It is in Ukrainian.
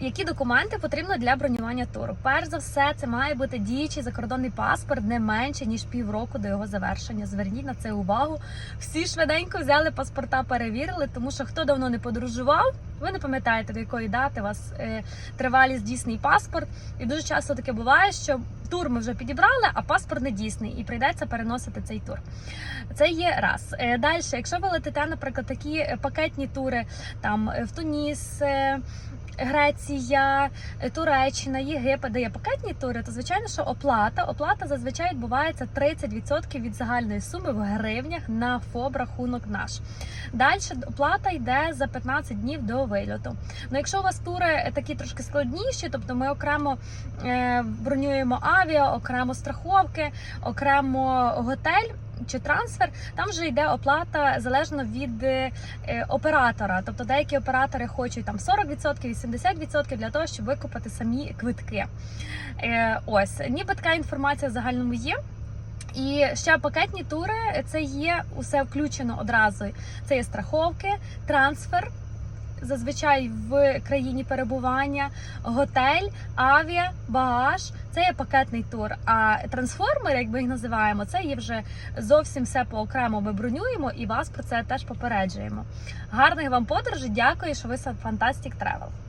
Які документи потрібно для бронювання туру? Перш за все, це має бути діючий закордонний паспорт не менше ніж півроку до його завершення. Зверніть на це увагу. Всі швиденько взяли паспорта, перевірили, тому що хто давно не подорожував, ви не пам'ятаєте, до якої дати у вас е, тривалість дійсний паспорт. І дуже часто таке буває, що тур ми вже підібрали, а паспорт не дійсний, і прийдеться переносити цей тур. Це є раз. Е, Далі, якщо ви летите, наприклад, такі е, пакетні тури там в Туніс. Греція, Туреччина, Єгипет, де є пакетні тури, то звичайно, що оплата. Оплата зазвичай відбувається 30% від загальної суми в гривнях на ФОБ рахунок наш. Далі оплата йде за 15 днів до вильоту. Ну, якщо у вас тури е, такі трошки складніші, тобто ми окремо е, бронюємо авіа, окремо страховки, окремо готель. Чи трансфер, там вже йде оплата залежно від е, е, оператора. Тобто деякі оператори хочуть там 40%, 80% для того, щоб викупити самі квитки. Е, ось, ніби така інформація в загальному є. І ще пакетні тури це є усе включено одразу. Це є страховки, трансфер. Зазвичай в країні перебування, готель, авіа, багаж це є пакетний тур. А трансформер, як ми їх називаємо, це є вже зовсім все по окремо. Ми бронюємо і вас про це теж попереджуємо. Гарних вам подорожей, дякую, що ви Fantastic Travel.